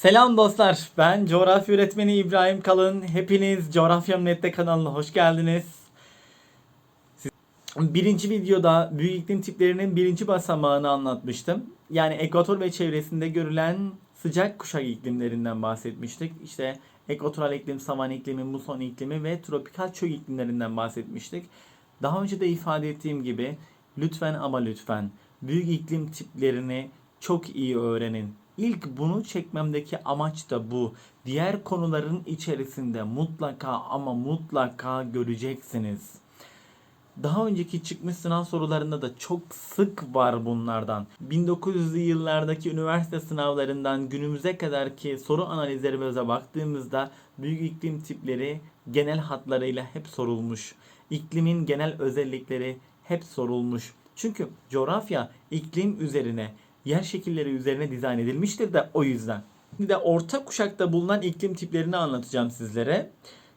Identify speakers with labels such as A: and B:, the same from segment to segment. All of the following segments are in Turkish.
A: Selam dostlar. Ben coğrafya öğretmeni İbrahim Kalın. Hepiniz Coğrafyam Net'te kanalına hoş geldiniz. Siz- Birinci videoda büyük iklim tiplerinin birinci basamağını anlatmıştım. Yani ekvator ve çevresinde görülen sıcak kuşak iklimlerinden bahsetmiştik. İşte ekvatoral iklim, savan iklimi, muson iklimi ve tropikal çöl iklimlerinden bahsetmiştik. Daha önce de ifade ettiğim gibi lütfen ama lütfen büyük iklim tiplerini çok iyi öğrenin. İlk bunu çekmemdeki amaç da bu. Diğer konuların içerisinde mutlaka ama mutlaka göreceksiniz. Daha önceki çıkmış sınav sorularında da çok sık var bunlardan. 1900'lü yıllardaki üniversite sınavlarından günümüze kadarki soru analizlerimize baktığımızda büyük iklim tipleri genel hatlarıyla hep sorulmuş. İklimin genel özellikleri hep sorulmuş. Çünkü coğrafya iklim üzerine, yer şekilleri üzerine dizayn edilmiştir de o yüzden. Şimdi de orta kuşakta bulunan iklim tiplerini anlatacağım sizlere.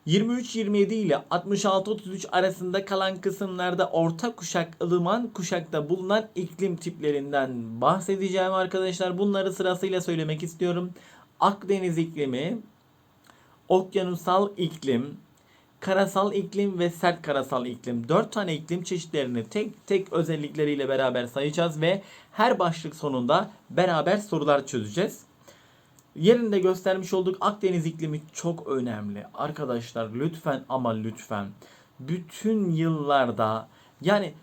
A: 23-27 ile 66-33 arasında kalan kısımlarda orta kuşak, ılıman kuşakta bulunan iklim tiplerinden bahsedeceğim arkadaşlar. Bunları sırasıyla söylemek istiyorum. Akdeniz iklimi, okyanusal iklim, karasal iklim ve sert karasal iklim. 4 tane iklim çeşitlerini tek tek özellikleriyle beraber sayacağız ve her başlık sonunda beraber sorular çözeceğiz. Yerinde göstermiş olduk Akdeniz iklimi çok önemli. Arkadaşlar lütfen ama lütfen bütün yıllarda yani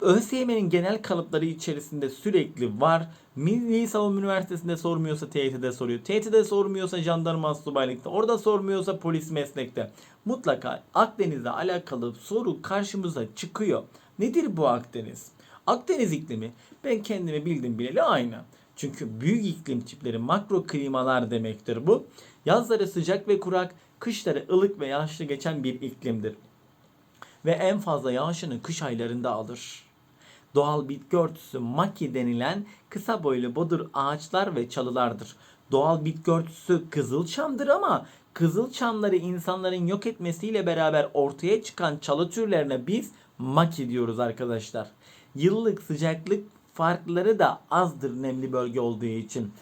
A: ÖSYM'nin genel kalıpları içerisinde sürekli var. Milli Savunma Üniversitesi'nde sormuyorsa TYT'de soruyor. TYT'de sormuyorsa jandarma subaylıkta. Orada sormuyorsa polis meslekte. Mutlaka Akdeniz'le alakalı soru karşımıza çıkıyor. Nedir bu Akdeniz? Akdeniz iklimi ben kendimi bildim bileli aynı. Çünkü büyük iklim tipleri makro klimalar demektir bu. Yazları sıcak ve kurak, kışları ılık ve yağışlı geçen bir iklimdir. Ve en fazla yağışını kış aylarında alır. Doğal bitki örtüsü maki denilen kısa boylu bodur ağaçlar ve çalılardır. Doğal bitki örtüsü kızılçamdır ama kızılçamları insanların yok etmesiyle beraber ortaya çıkan çalı türlerine biz maki diyoruz arkadaşlar. Yıllık sıcaklık farkları da azdır nemli bölge olduğu için.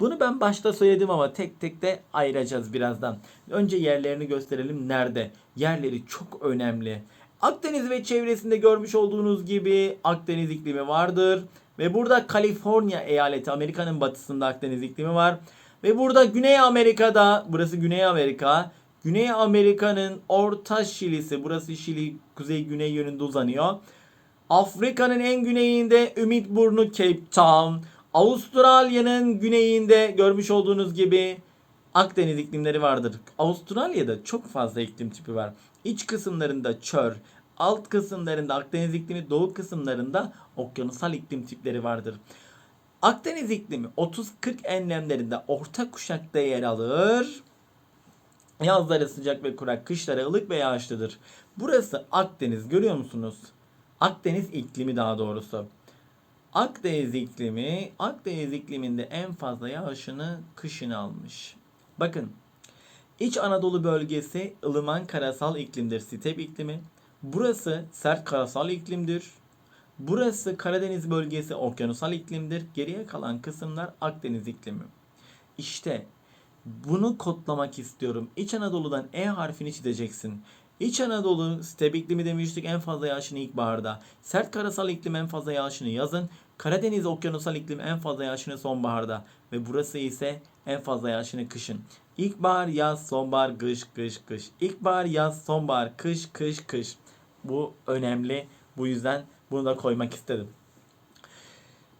A: Bunu ben başta söyledim ama tek tek de ayıracağız birazdan. Önce yerlerini gösterelim. Nerede? Yerleri çok önemli. Akdeniz ve çevresinde görmüş olduğunuz gibi Akdeniz iklimi vardır. Ve burada Kaliforniya eyaleti Amerika'nın batısında Akdeniz iklimi var. Ve burada Güney Amerika'da burası Güney Amerika. Güney Amerika'nın orta Şili'si burası Şili kuzey güney yönünde uzanıyor. Afrika'nın en güneyinde Ümit Burnu Cape Town. Avustralya'nın güneyinde görmüş olduğunuz gibi Akdeniz iklimleri vardır. Avustralya'da çok fazla iklim tipi var. İç kısımlarında çöl, alt kısımlarında Akdeniz iklimi, doğu kısımlarında okyanusal iklim tipleri vardır. Akdeniz iklimi 30-40 enlemlerinde orta kuşakta yer alır. Yazları sıcak ve kurak, kışları ılık ve yağışlıdır. Burası Akdeniz görüyor musunuz? Akdeniz iklimi daha doğrusu. Akdeniz iklimi, Akdeniz ikliminde en fazla yağışını kışın almış. Bakın, İç Anadolu bölgesi ılıman karasal iklimdir, step iklimi. Burası sert karasal iklimdir. Burası Karadeniz bölgesi okyanusal iklimdir. Geriye kalan kısımlar Akdeniz iklimi. İşte bunu kodlamak istiyorum. İç Anadolu'dan E harfini çizeceksin. İç Anadolu step iklimi demiştik en fazla yağışını ilkbaharda. Sert karasal iklim en fazla yağışını yazın. Karadeniz okyanusal iklim en fazla yağışını sonbaharda. Ve burası ise en fazla yağışını kışın. İlkbahar, yaz, sonbahar, kış, kış, kış. İlkbahar, yaz, sonbahar, kış, kış, kış. Bu önemli. Bu yüzden bunu da koymak istedim.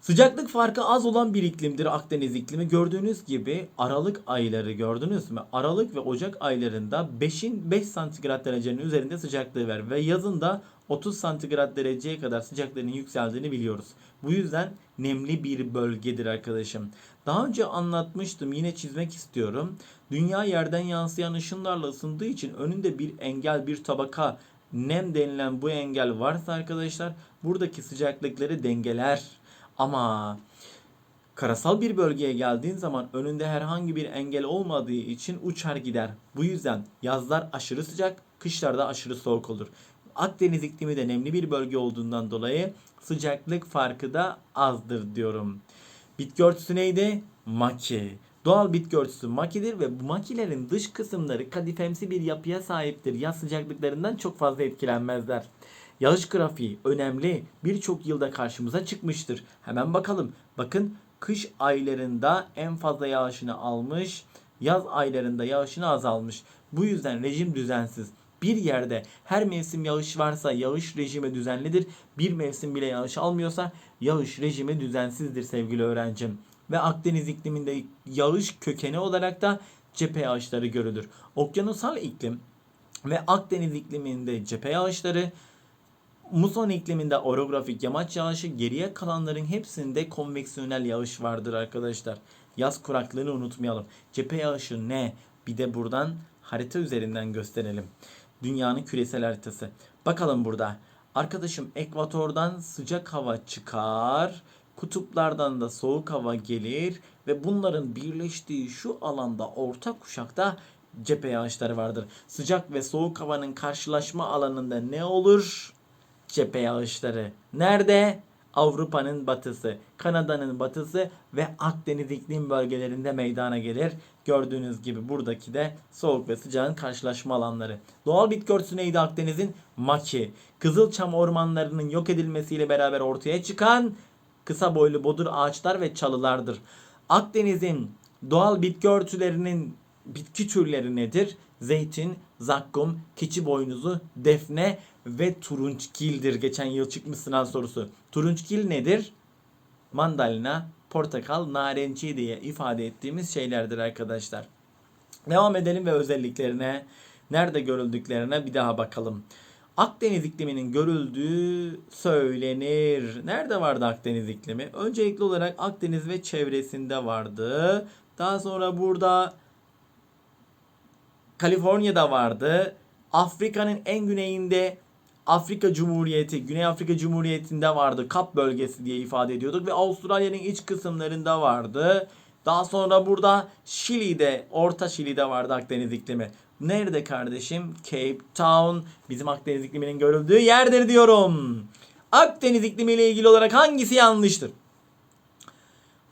A: Sıcaklık farkı az olan bir iklimdir Akdeniz iklimi. Gördüğünüz gibi Aralık ayları gördünüz mü? Aralık ve Ocak aylarında 5'in 5 santigrat derecenin üzerinde sıcaklığı var. Ve yazın da 30 santigrat dereceye kadar sıcaklığının yükseldiğini biliyoruz. Bu yüzden nemli bir bölgedir arkadaşım. Daha önce anlatmıştım yine çizmek istiyorum. Dünya yerden yansıyan ışınlarla ısındığı için önünde bir engel bir tabaka nem denilen bu engel varsa arkadaşlar buradaki sıcaklıkları dengeler. Ama karasal bir bölgeye geldiğin zaman önünde herhangi bir engel olmadığı için uçar gider. Bu yüzden yazlar aşırı sıcak, kışlarda aşırı soğuk olur. Akdeniz iklimi de nemli bir bölge olduğundan dolayı sıcaklık farkı da azdır diyorum. Bitki örtüsü neydi? Maki. Doğal bitki örtüsü makidir ve bu makilerin dış kısımları kadifemsi bir yapıya sahiptir. Yaz sıcaklıklarından çok fazla etkilenmezler. Yağış grafiği önemli. Birçok yılda karşımıza çıkmıştır. Hemen bakalım. Bakın kış aylarında en fazla yağışını almış, yaz aylarında yağışını azalmış. Bu yüzden rejim düzensiz. Bir yerde her mevsim yağış varsa yağış rejimi düzenlidir. Bir mevsim bile yağış almıyorsa yağış rejimi düzensizdir sevgili öğrencim. Ve Akdeniz ikliminde yağış kökeni olarak da cephe yağışları görülür. Okyanusal iklim ve Akdeniz ikliminde cephe yağışları, muson ikliminde orografik yamaç yağışı, geriye kalanların hepsinde konveksiyonel yağış vardır arkadaşlar. Yaz kuraklığını unutmayalım. Cephe yağışı ne? Bir de buradan harita üzerinden gösterelim. Dünyanın küresel haritası. Bakalım burada. Arkadaşım ekvatordan sıcak hava çıkar. Kutuplardan da soğuk hava gelir ve bunların birleştiği şu alanda orta kuşakta cephe yağışları vardır. Sıcak ve soğuk havanın karşılaşma alanında ne olur? Cephe yağışları. Nerede? Avrupa'nın batısı, Kanada'nın batısı ve Akdeniz iklim bölgelerinde meydana gelir. Gördüğünüz gibi buradaki de soğuk ve sıcağın karşılaşma alanları. Doğal bitki örtüsü neydi Akdeniz'in? Maki. Kızılçam ormanlarının yok edilmesiyle beraber ortaya çıkan kısa boylu bodur ağaçlar ve çalılardır. Akdeniz'in doğal bitki örtülerinin bitki türleri nedir? Zeytin, zakkum, keçi boynuzu, defne ve turunçgildir. Geçen yıl çıkmış sınav sorusu. Turunçgil nedir? Mandalina, portakal, narenci diye ifade ettiğimiz şeylerdir arkadaşlar. Devam edelim ve özelliklerine, nerede görüldüklerine bir daha bakalım. Akdeniz ikliminin görüldüğü söylenir. Nerede vardı Akdeniz iklimi? Öncelikli olarak Akdeniz ve çevresinde vardı. Daha sonra burada Kaliforniya'da vardı. Afrika'nın en güneyinde Afrika Cumhuriyeti, Güney Afrika Cumhuriyeti'nde vardı. Kap bölgesi diye ifade ediyorduk ve Avustralya'nın iç kısımlarında vardı. Daha sonra burada Şili'de, Orta Şili'de vardı Akdeniz iklimi. Nerede kardeşim? Cape Town bizim Akdeniz ikliminin görüldüğü yerdir diyorum. Akdeniz iklimi ile ilgili olarak hangisi yanlıştır?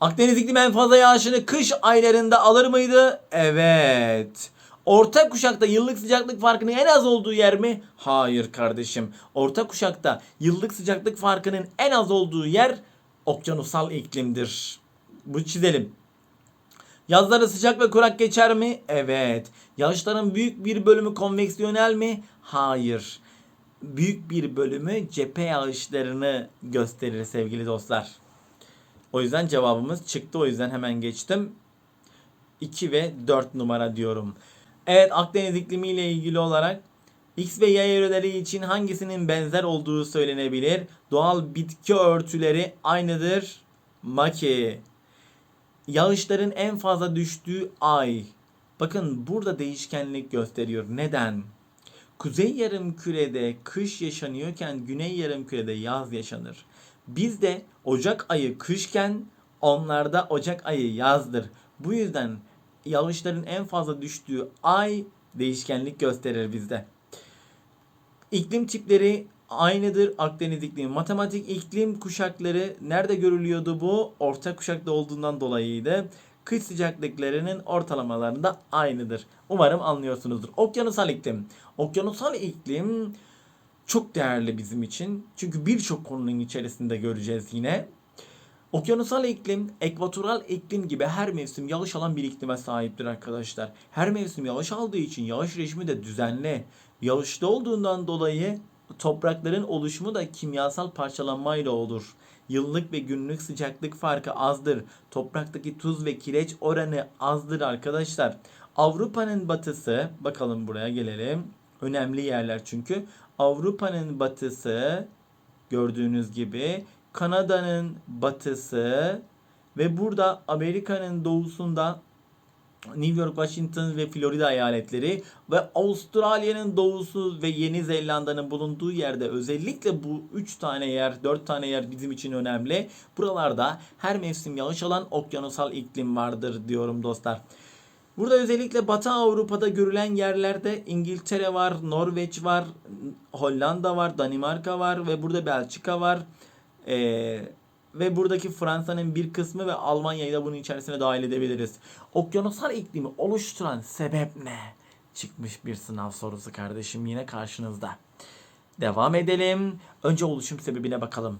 A: Akdeniz iklimi en fazla yağışını kış aylarında alır mıydı? Evet. Orta kuşakta yıllık sıcaklık farkının en az olduğu yer mi? Hayır kardeşim. Orta kuşakta yıllık sıcaklık farkının en az olduğu yer okyanusal iklimdir. Bu çizelim. Yazları sıcak ve kurak geçer mi? Evet. Yağışların büyük bir bölümü konveksiyonel mi? Hayır. Büyük bir bölümü cephe yağışlarını gösterir sevgili dostlar. O yüzden cevabımız çıktı. O yüzden hemen geçtim. 2 ve 4 numara diyorum. Evet Akdeniz iklimi ile ilgili olarak X ve Y evreleri için hangisinin benzer olduğu söylenebilir? Doğal bitki örtüleri aynıdır. Maki. Yağışların en fazla düştüğü ay. Bakın burada değişkenlik gösteriyor. Neden? Kuzey yarım kürede kış yaşanıyorken güney yarım kürede yaz yaşanır. Bizde Ocak ayı kışken onlarda Ocak ayı yazdır. Bu yüzden yağışların en fazla düştüğü ay değişkenlik gösterir bizde. İklim tipleri aynıdır Akdeniz iklimi. Matematik iklim kuşakları nerede görülüyordu bu? Orta kuşakta olduğundan dolayıydı. Kış sıcaklıklarının ortalamalarında aynıdır. Umarım anlıyorsunuzdur. Okyanusal iklim. Okyanusal iklim çok değerli bizim için. Çünkü birçok konunun içerisinde göreceğiz yine. Okyanusal iklim, ekvatoral iklim gibi her mevsim yağış alan bir iklime sahiptir arkadaşlar. Her mevsim yağış aldığı için yağış rejimi de düzenli. Yağışlı olduğundan dolayı toprakların oluşumu da kimyasal parçalanmayla olur. Yıllık ve günlük sıcaklık farkı azdır. Topraktaki tuz ve kireç oranı azdır arkadaşlar. Avrupa'nın batısı, bakalım buraya gelelim. Önemli yerler çünkü. Avrupa'nın batısı gördüğünüz gibi Kanada'nın batısı ve burada Amerika'nın doğusunda New York, Washington ve Florida eyaletleri ve Avustralya'nın doğusu ve Yeni Zelanda'nın bulunduğu yerde özellikle bu 3 tane yer, 4 tane yer bizim için önemli. Buralarda her mevsim yağış alan okyanusal iklim vardır diyorum dostlar. Burada özellikle Batı Avrupa'da görülen yerlerde İngiltere var, Norveç var, Hollanda var, Danimarka var ve burada Belçika var. Ee, ve buradaki Fransa'nın bir kısmı ve Almanya'yı da bunun içerisine dahil edebiliriz. Okyanusal iklimi oluşturan sebep ne? Çıkmış bir sınav sorusu kardeşim yine karşınızda. Devam edelim. Önce oluşum sebebine bakalım.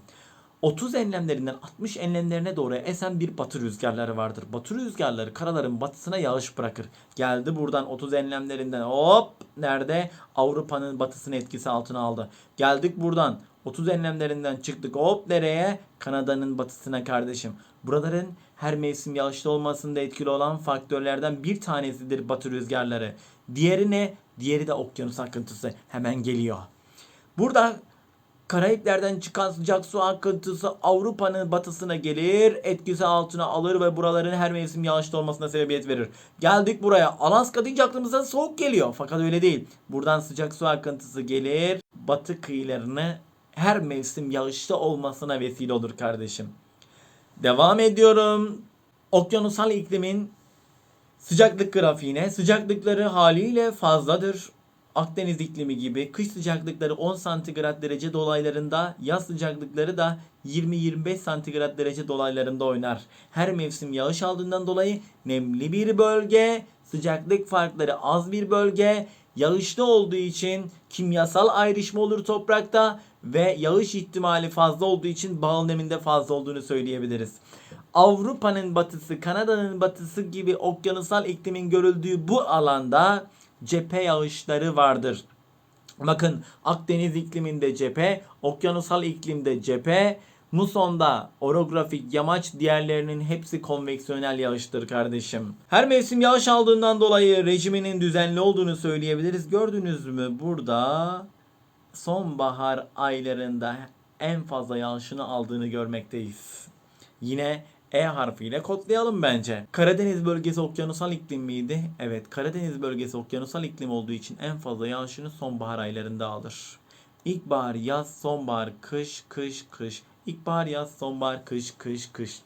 A: 30 enlemlerinden 60 enlemlerine doğru esen bir batı rüzgarları vardır. Batı rüzgarları karaların batısına yağış bırakır. Geldi buradan 30 enlemlerinden hop nerede? Avrupa'nın batısını etkisi altına aldı. Geldik buradan 30 enlemlerinden çıktık hop nereye? Kanada'nın batısına kardeşim. Buraların her mevsim yağışlı olmasında etkili olan faktörlerden bir tanesidir batı rüzgarları. Diğeri ne? Diğeri de okyanus akıntısı. Hemen geliyor. Burada Karayiplerden çıkan sıcak su akıntısı Avrupa'nın batısına gelir, etkisi altına alır ve buraların her mevsim yağışlı olmasına sebebiyet verir. Geldik buraya. Alaska deyince aklımıza soğuk geliyor. Fakat öyle değil. Buradan sıcak su akıntısı gelir, batı kıyılarını her mevsim yağışlı olmasına vesile olur kardeşim. Devam ediyorum. Okyanusal iklimin Sıcaklık grafiğine sıcaklıkları haliyle fazladır. Akdeniz iklimi gibi kış sıcaklıkları 10 santigrat derece dolaylarında, yaz sıcaklıkları da 20-25 santigrat derece dolaylarında oynar. Her mevsim yağış aldığından dolayı nemli bir bölge, sıcaklık farkları az bir bölge, yağışlı olduğu için kimyasal ayrışma olur toprakta ve yağış ihtimali fazla olduğu için bağıl neminde fazla olduğunu söyleyebiliriz. Avrupa'nın batısı, Kanada'nın batısı gibi okyanusal iklimin görüldüğü bu alanda cephe yağışları vardır. Bakın Akdeniz ikliminde cephe, okyanusal iklimde cephe, musonda orografik yamaç diğerlerinin hepsi konveksiyonel yağıştır kardeşim. Her mevsim yağış aldığından dolayı rejiminin düzenli olduğunu söyleyebiliriz. Gördünüz mü burada sonbahar aylarında en fazla yağışını aldığını görmekteyiz. Yine E harfiyle kodlayalım bence. Karadeniz bölgesi okyanusal iklim miydi? Evet, Karadeniz bölgesi okyanusal iklim olduğu için en fazla yağışını sonbahar aylarında alır. İlkbahar, yaz, sonbahar, kış, kış, kış. İlkbahar, yaz, sonbahar, kış, kış, kış.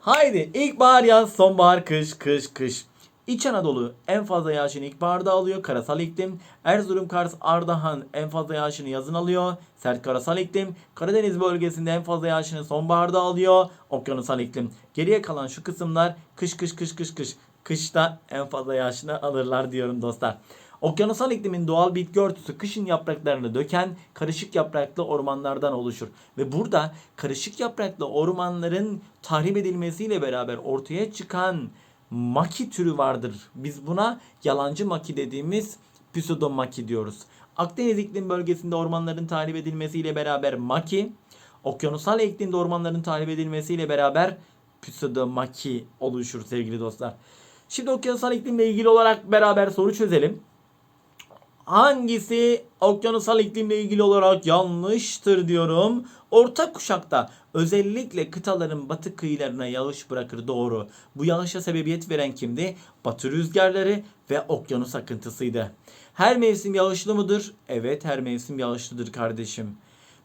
A: Haydi ilkbahar, yaz, sonbahar, kış, kış, kış. İç Anadolu en fazla yağışını ilkbaharda alıyor. Karasal iklim. Erzurum, Kars, Ardahan en fazla yağışını yazın alıyor. Sert karasal iklim. Karadeniz bölgesinde en fazla yağışını sonbaharda alıyor. Okyanusal iklim. Geriye kalan şu kısımlar kış kış kış kış kış. Kışta en fazla yağışını alırlar diyorum dostlar. Okyanusal iklimin doğal bitki örtüsü kışın yapraklarını döken karışık yapraklı ormanlardan oluşur. Ve burada karışık yapraklı ormanların tahrip edilmesiyle beraber ortaya çıkan maki türü vardır. Biz buna yalancı maki dediğimiz pseudomaki diyoruz. Akdeniz iklim bölgesinde ormanların tahrip edilmesiyle beraber maki, okyanusal iklimde ormanların tahrip edilmesiyle beraber pseudomaki oluşur sevgili dostlar. Şimdi okyanusal iklimle ilgili olarak beraber soru çözelim. Hangisi okyanusal iklimle ilgili olarak yanlıştır diyorum. Orta kuşakta özellikle kıtaların batı kıyılarına yağış bırakır doğru. Bu yağışa sebebiyet veren kimdi? Batı rüzgarları ve okyanus akıntısıydı. Her mevsim yağışlı mıdır? Evet her mevsim yağışlıdır kardeşim.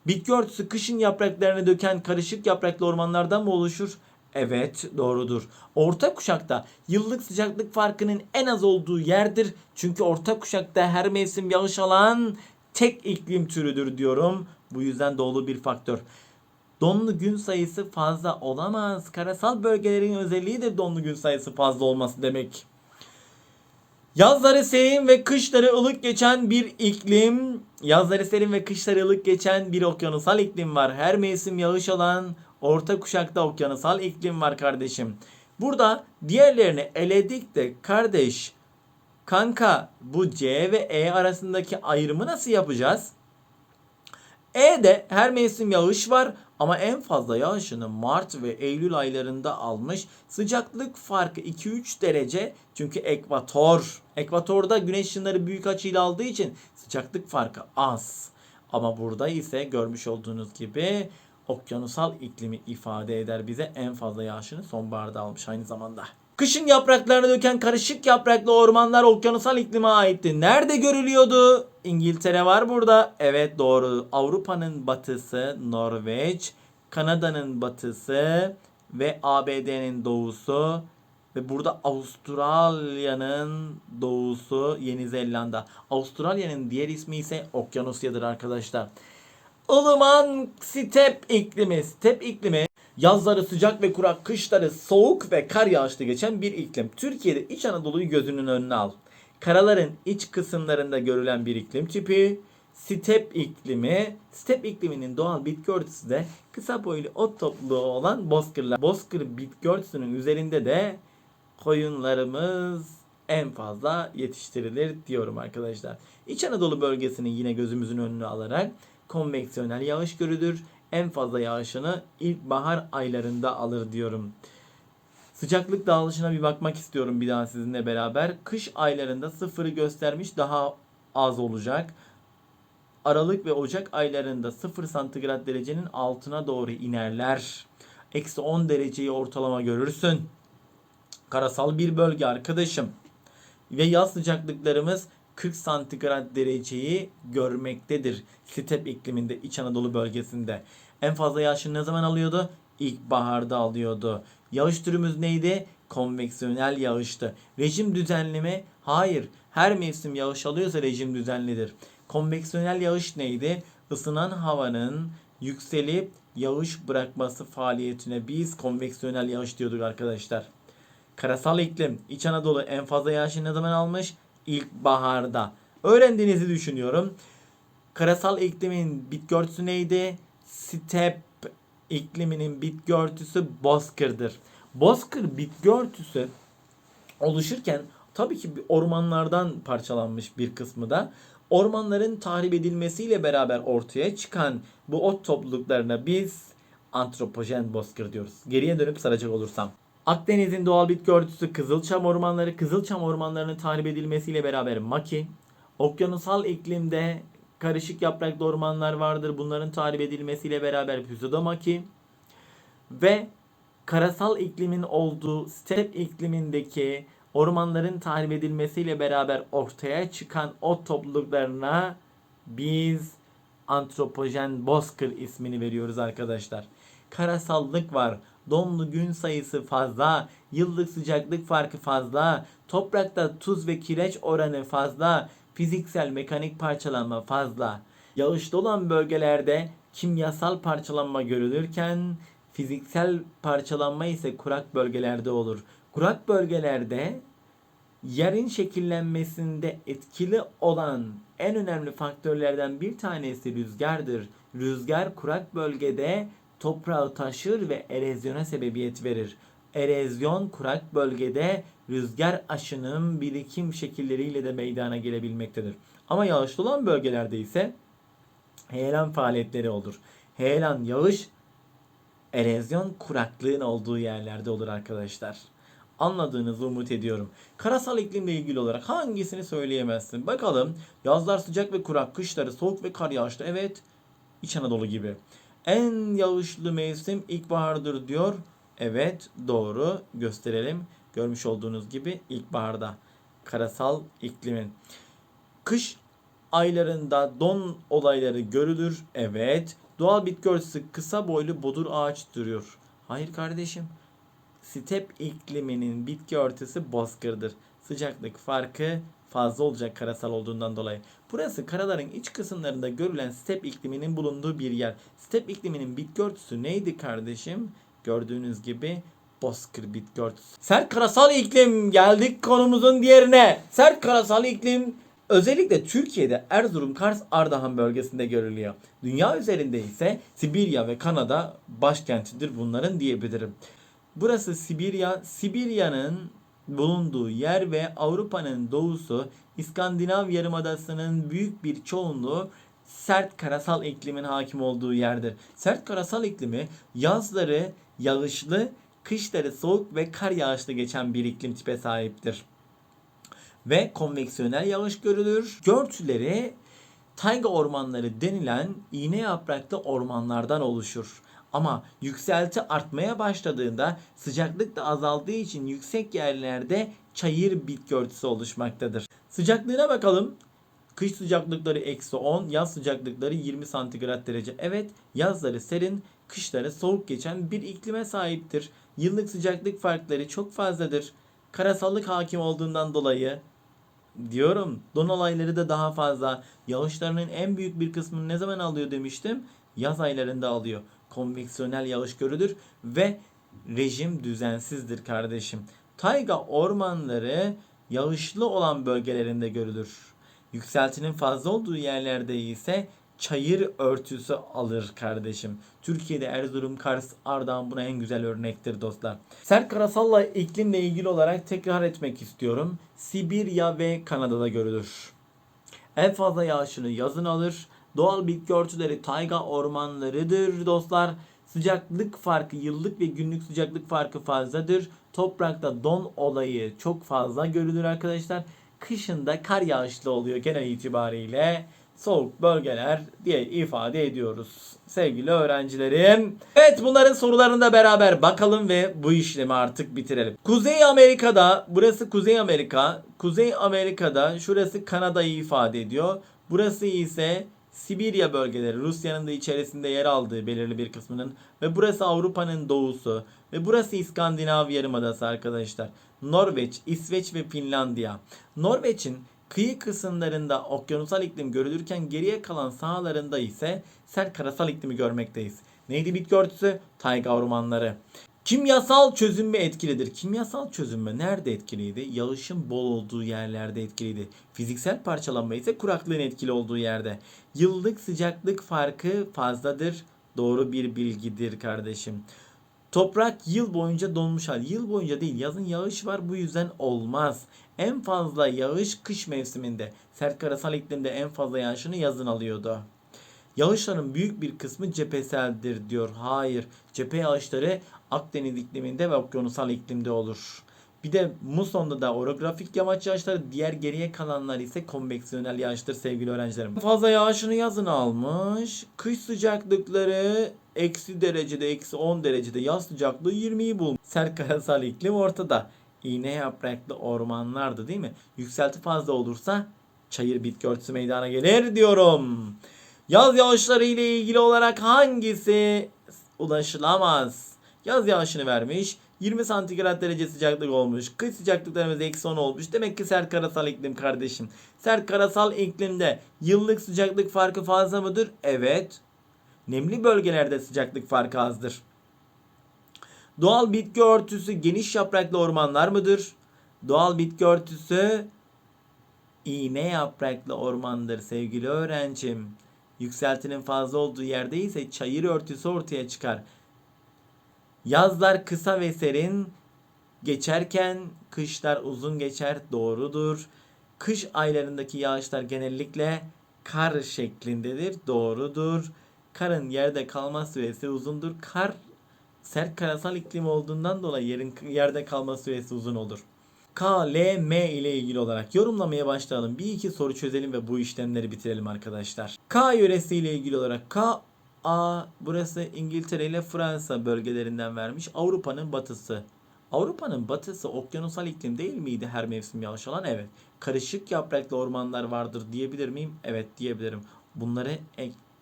A: Bitki örtüsü kışın yapraklarını döken karışık yapraklı ormanlardan mı oluşur? Evet doğrudur. Orta kuşakta yıllık sıcaklık farkının en az olduğu yerdir. Çünkü orta kuşakta her mevsim yağış alan tek iklim türüdür diyorum. Bu yüzden doğru bir faktör. Donlu gün sayısı fazla olamaz. Karasal bölgelerin özelliği de donlu gün sayısı fazla olması demek. Yazları serin ve kışları ılık geçen bir iklim. Yazları serin ve kışları ılık geçen bir okyanusal iklim var. Her mevsim yağış alan orta kuşakta okyanusal iklim var kardeşim. Burada diğerlerini eledik de kardeş kanka bu C ve E arasındaki ayrımı nasıl yapacağız? E'de her mevsim yağış var ama en fazla yağışını Mart ve Eylül aylarında almış. Sıcaklık farkı 2-3 derece çünkü ekvator. Ekvatorda güneş ışınları büyük açıyla aldığı için sıcaklık farkı az. Ama burada ise görmüş olduğunuz gibi okyanusal iklimi ifade eder bize en fazla yağışını sonbaharda almış aynı zamanda. Kışın yapraklarını döken karışık yapraklı ormanlar okyanusal iklime aitti. Nerede görülüyordu? İngiltere var burada. Evet doğru. Avrupa'nın batısı Norveç, Kanada'nın batısı ve ABD'nin doğusu ve burada Avustralya'nın doğusu Yeni Zelanda. Avustralya'nın diğer ismi ise Okyanusya'dır arkadaşlar. Ilıman step iklimi. Step iklimi Yazları sıcak ve kurak, kışları soğuk ve kar yağışlı geçen bir iklim. Türkiye'de İç Anadolu'yu gözünün önüne al. Karaların iç kısımlarında görülen bir iklim tipi. Step iklimi. Step ikliminin doğal bitki örtüsü de kısa boylu ot topluluğu olan bozkırlar. Bozkır bitki örtüsünün üzerinde de koyunlarımız en fazla yetiştirilir diyorum arkadaşlar. İç Anadolu bölgesini yine gözümüzün önüne alarak konveksiyonel yağış görülür. En fazla yağışını ilkbahar aylarında alır diyorum. Sıcaklık dağılışına bir bakmak istiyorum bir daha sizinle beraber. Kış aylarında sıfırı göstermiş daha az olacak. Aralık ve Ocak aylarında 0 santigrat derecenin altına doğru inerler. Eksi 10 dereceyi ortalama görürsün. Karasal bir bölge arkadaşım. Ve yaz sıcaklıklarımız 40 santigrat dereceyi görmektedir. Step ikliminde İç Anadolu bölgesinde. En fazla yağışı ne zaman alıyordu? İlkbaharda alıyordu. Yağış türümüz neydi? Konveksiyonel yağıştı. Rejim düzenleme? Hayır. Her mevsim yağış alıyorsa rejim düzenlidir. Konveksiyonel yağış neydi? Isınan havanın yükselip yağış bırakması faaliyetine biz konveksiyonel yağış diyorduk arkadaşlar. Karasal iklim İç Anadolu en fazla yağışı ne zaman almış? İlkbaharda. Öğrendiğinizi düşünüyorum. Karasal iklimin bitki örtüsü neydi? Step ikliminin bitki örtüsü bozkırdır. Bozkır bitki örtüsü oluşurken tabii ki ormanlardan parçalanmış bir kısmı da ormanların tahrip edilmesiyle beraber ortaya çıkan bu ot topluluklarına biz antropojen bozkır diyoruz. Geriye dönüp saracak olursam. Akdeniz'in doğal bitki örtüsü Kızılçam ormanları, Kızılçam ormanlarının tahrip edilmesiyle beraber maki, okyanusal iklimde karışık yapraklı ormanlar vardır. Bunların tahrip edilmesiyle beraber pseudomaki ve karasal iklimin olduğu step iklimindeki ormanların tahrip edilmesiyle beraber ortaya çıkan ot topluluklarına biz antropojen bozkır ismini veriyoruz arkadaşlar. Karasallık var. Donlu gün sayısı fazla. Yıllık sıcaklık farkı fazla. Toprakta tuz ve kireç oranı fazla. Fiziksel mekanik parçalanma fazla. Yağışlı olan bölgelerde kimyasal parçalanma görülürken fiziksel parçalanma ise kurak bölgelerde olur. Kurak bölgelerde yerin şekillenmesinde etkili olan en önemli faktörlerden bir tanesi rüzgardır. Rüzgar kurak bölgede toprağı taşır ve erozyona sebebiyet verir. Erozyon kurak bölgede rüzgar aşının birikim şekilleriyle de meydana gelebilmektedir. Ama yağışlı olan bölgelerde ise heyelan faaliyetleri olur. Heyelan yağış erozyon kuraklığın olduğu yerlerde olur arkadaşlar. Anladığınızı umut ediyorum. Karasal iklimle ilgili olarak hangisini söyleyemezsin? Bakalım yazlar sıcak ve kurak, kışları soğuk ve kar yağışlı. Evet İç Anadolu gibi. En yağışlı mevsim ilkbahardır diyor. Evet doğru gösterelim. Görmüş olduğunuz gibi ilkbaharda karasal iklimin. Kış aylarında don olayları görülür. Evet. Doğal bitki örtüsü kısa boylu bodur ağaç duruyor. Hayır kardeşim. Step ikliminin bitki örtüsü bozkırdır. Sıcaklık farkı fazla olacak karasal olduğundan dolayı. Burası karaların iç kısımlarında görülen step ikliminin bulunduğu bir yer. Step ikliminin bitki örtüsü neydi kardeşim? Gördüğünüz gibi bozkır bitki örtüsü. Sert karasal iklim geldik konumuzun diğerine. Sert karasal iklim özellikle Türkiye'de Erzurum, Kars, Ardahan bölgesinde görülüyor. Dünya üzerinde ise Sibirya ve Kanada başkentidir bunların diyebilirim. Burası Sibirya. Sibirya'nın bulunduğu yer ve Avrupa'nın doğusu İskandinav Yarımadası'nın büyük bir çoğunluğu sert karasal iklimin hakim olduğu yerdir. Sert karasal iklimi yazları yağışlı, kışları soğuk ve kar yağışlı geçen bir iklim tipe sahiptir. Ve konveksiyonel yağış görülür. Görtüleri tayga ormanları denilen iğne yapraklı ormanlardan oluşur. Ama yükselti artmaya başladığında sıcaklık da azaldığı için yüksek yerlerde çayır bitki örtüsü oluşmaktadır. Sıcaklığına bakalım. Kış sıcaklıkları eksi 10, yaz sıcaklıkları 20 santigrat derece. Evet yazları serin, kışları soğuk geçen bir iklime sahiptir. Yıllık sıcaklık farkları çok fazladır. Karasallık hakim olduğundan dolayı diyorum don olayları da daha fazla. Yağışlarının en büyük bir kısmını ne zaman alıyor demiştim? Yaz aylarında alıyor. Konveksiyonel yağış görülür ve rejim düzensizdir kardeşim. Tayga ormanları yağışlı olan bölgelerinde görülür. Yükseltinin fazla olduğu yerlerde ise çayır örtüsü alır kardeşim. Türkiye'de Erzurum, Kars, Ardahan buna en güzel örnektir dostlar. Sert karasalla iklimle ilgili olarak tekrar etmek istiyorum. Sibirya ve Kanada'da görülür. En fazla yağışını yazın alır. Doğal bitki örtüleri tayga ormanlarıdır dostlar. Sıcaklık farkı, yıllık ve günlük sıcaklık farkı fazladır. Toprakta don olayı çok fazla görülür arkadaşlar. Kışında kar yağışlı oluyor genel itibariyle. Soğuk bölgeler diye ifade ediyoruz. Sevgili öğrencilerim. Evet bunların sorularını da beraber bakalım ve bu işlemi artık bitirelim. Kuzey Amerika'da, burası Kuzey Amerika. Kuzey Amerika'da şurası Kanada'yı ifade ediyor. Burası ise Sibirya bölgeleri Rusya'nın da içerisinde yer aldığı belirli bir kısmının ve burası Avrupa'nın doğusu ve burası İskandinav Yarımadası arkadaşlar. Norveç, İsveç ve Finlandiya. Norveç'in kıyı kısımlarında okyanusal iklim görülürken geriye kalan sahalarında ise sert karasal iklimi görmekteyiz. Neydi bitki örtüsü? Tayga ormanları. Kimyasal çözünme etkilidir. Kimyasal çözünme nerede etkiliydi? Yağışın bol olduğu yerlerde etkiliydi. Fiziksel parçalanma ise kuraklığın etkili olduğu yerde. Yıllık sıcaklık farkı fazladır. Doğru bir bilgidir kardeşim. Toprak yıl boyunca donmuş hal. Yıl boyunca değil yazın yağış var bu yüzden olmaz. En fazla yağış kış mevsiminde. Sert karasal iklimde en fazla yağışını yazın alıyordu. Yağışların büyük bir kısmı cepheseldir diyor. Hayır. Cephe yağışları Akdeniz ikliminde ve okyanusal iklimde olur. Bir de musonda da orografik yamaç yağışları diğer geriye kalanlar ise konveksiyonel yağıştır sevgili öğrencilerim. Fazla yağışını yazın almış. Kış sıcaklıkları eksi derecede eksi 10 derecede yaz sıcaklığı 20'yi bulmuş. Sert karasal iklim ortada. İğne yapraklı ormanlardı değil mi? Yükselti fazla olursa çayır bitki örtüsü meydana gelir diyorum. Yaz yağışları ile ilgili olarak hangisi ulaşılamaz? Yaz yağışını vermiş. 20 santigrat derece sıcaklık olmuş. Kış sıcaklıklarımız eksi 10 olmuş. Demek ki sert karasal iklim kardeşim. Sert karasal iklimde yıllık sıcaklık farkı fazla mıdır? Evet. Nemli bölgelerde sıcaklık farkı azdır. Doğal bitki örtüsü geniş yapraklı ormanlar mıdır? Doğal bitki örtüsü iğne yapraklı ormandır sevgili öğrencim. Yükseltinin fazla olduğu yerde ise çayır örtüsü ortaya çıkar. Yazlar kısa ve serin geçerken kışlar uzun geçer doğrudur. Kış aylarındaki yağışlar genellikle kar şeklindedir doğrudur. Karın yerde kalma süresi uzundur. Kar sert karasal iklim olduğundan dolayı yerin yerde kalma süresi uzun olur. K, L, M ile ilgili olarak yorumlamaya başlayalım. Bir iki soru çözelim ve bu işlemleri bitirelim arkadaşlar. K yöresi ile ilgili olarak K, A burası İngiltere ile Fransa bölgelerinden vermiş. Avrupa'nın batısı. Avrupa'nın batısı okyanusal iklim değil miydi her mevsim yağış alan? Evet. Karışık yapraklı ormanlar vardır diyebilir miyim? Evet diyebilirim. Bunları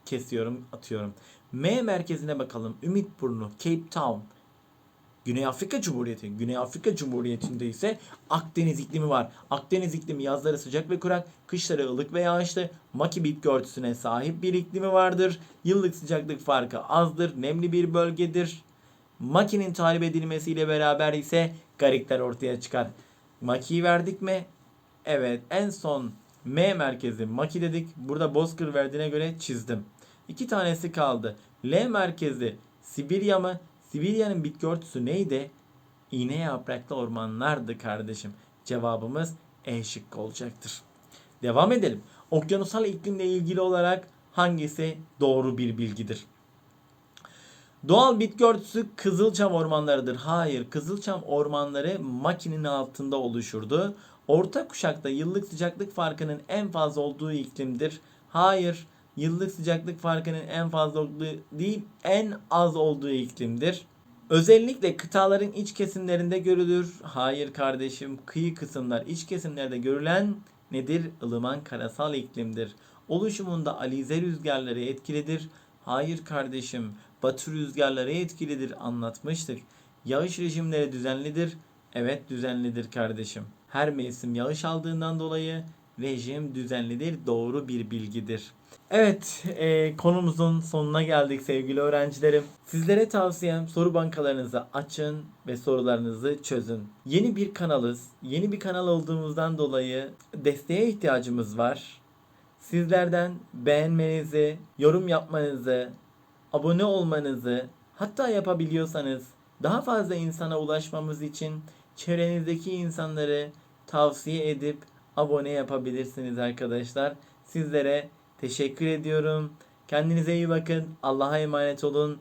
A: kesiyorum, atıyorum. M merkezine bakalım. Ümitburnu, Cape Town. Güney Afrika Cumhuriyeti. Güney Afrika Cumhuriyeti'nde ise Akdeniz iklimi var. Akdeniz iklimi yazları sıcak ve kurak, kışları ılık ve yağışlı. Maki bitki örtüsüne sahip bir iklimi vardır. Yıllık sıcaklık farkı azdır. Nemli bir bölgedir. Maki'nin talep edilmesiyle beraber ise garikler ortaya çıkar. Maki'yi verdik mi? Evet en son M merkezi Maki dedik. Burada Bozkır verdiğine göre çizdim. İki tanesi kaldı. L merkezi Sibirya mı? Sibirya'nın bitki örtüsü neydi? İğne yapraklı ormanlardı kardeşim. Cevabımız E şıkkı olacaktır. Devam edelim. Okyanusal iklimle ilgili olarak hangisi doğru bir bilgidir? Doğal bitki örtüsü Kızılçam ormanlarıdır. Hayır, Kızılçam ormanları makinin altında oluşurdu. Orta kuşakta yıllık sıcaklık farkının en fazla olduğu iklimdir. Hayır, yıllık sıcaklık farkının en fazla olduğu değil, en az olduğu iklimdir. Özellikle kıtaların iç kesimlerinde görülür. Hayır kardeşim, kıyı kısımlar iç kesimlerde görülen nedir? Ilıman karasal iklimdir. Oluşumunda alize rüzgarları etkilidir. Hayır kardeşim, batı rüzgarları etkilidir anlatmıştık. Yağış rejimleri düzenlidir. Evet düzenlidir kardeşim. Her mevsim yağış aldığından dolayı rejim düzenlidir, doğru bir bilgidir. Evet, e, konumuzun sonuna geldik sevgili öğrencilerim. Sizlere tavsiyem soru bankalarınızı açın ve sorularınızı çözün. Yeni bir kanalız. Yeni bir kanal olduğumuzdan dolayı desteğe ihtiyacımız var. Sizlerden beğenmenizi, yorum yapmanızı, abone olmanızı, hatta yapabiliyorsanız daha fazla insana ulaşmamız için çevrenizdeki insanları tavsiye edip abone yapabilirsiniz arkadaşlar. Sizlere teşekkür ediyorum. Kendinize iyi bakın. Allah'a emanet olun.